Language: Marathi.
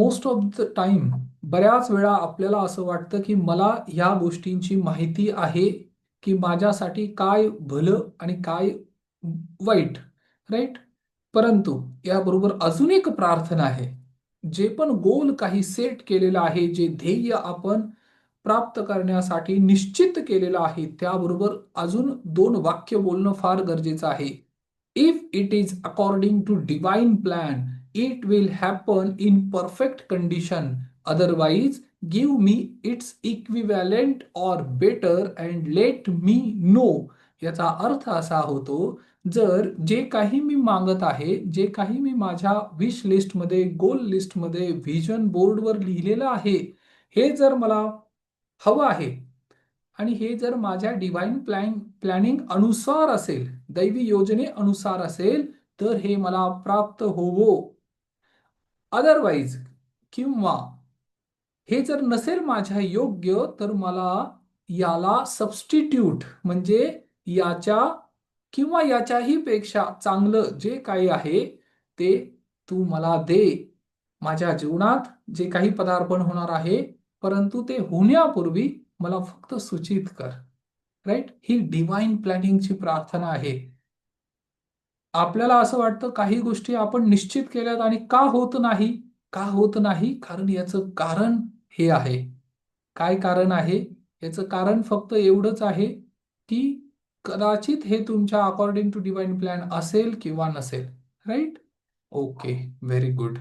मोस्ट ऑफ द टाइम बऱ्याच वेळा आपल्याला असं वाटतं की मला ह्या गोष्टींची माहिती आहे की माझ्यासाठी काय भलं आणि काय वाईट राईट परंतु याबरोबर अजून एक प्रार्थना आहे. जे पण गोल काही सेट केलेलं आहे जे ध्येय आपण प्राप्त करण्यासाठी निश्चित केलेलं आहे त्याबरोबर अजून दोन वाक्य बोलणं फार गरजेचं आहे. If it is according to divine plan it will happen in perfect condition otherwise give me it's equivalent or better and let me know याचा अर्थ असा होतो जर जे काही मी मागत आहे जे काही मी माझ्या विश लिस्टमध्ये गोल लिस्टमध्ये व्हिजन बोर्डवर लिहिलेलं आहे हे जर मला हवं आहे आणि हे जर माझ्या डिवाईन प्लॅन प्लॅनिंग अनुसार असेल दैवी योजने अनुसार असेल तर हे मला प्राप्त होवो. अदरवाईज किंवा हे जर नसेल माझ्या योग्य तर मला याला सबस्टिट्यूट म्हणजे याच्या किंवा याच्याही पेक्षा चांगलं जे काही आहे ते तू मला दे. माझ्या जीवनात जे काही पदार्पण होणार आहे परंतु ते होण्यापूर्वी मला फक्त सूचित कर. राईट ही डिवाइन प्लॅनिंगची प्रार्थना आहे. आपल्याला असं वाटतं काही गोष्टी आपण निश्चित केल्यात आणि का होत नाही? का होत नाही? कारण याचं कारण हे आहे. काय कारण आहे? याचं कारण फक्त एवढंच आहे की कदाचित हे तुमच्या अकॉर्डिंग टू डिवाइन प्लॅन असेल किंवा नसेल. Right okay very good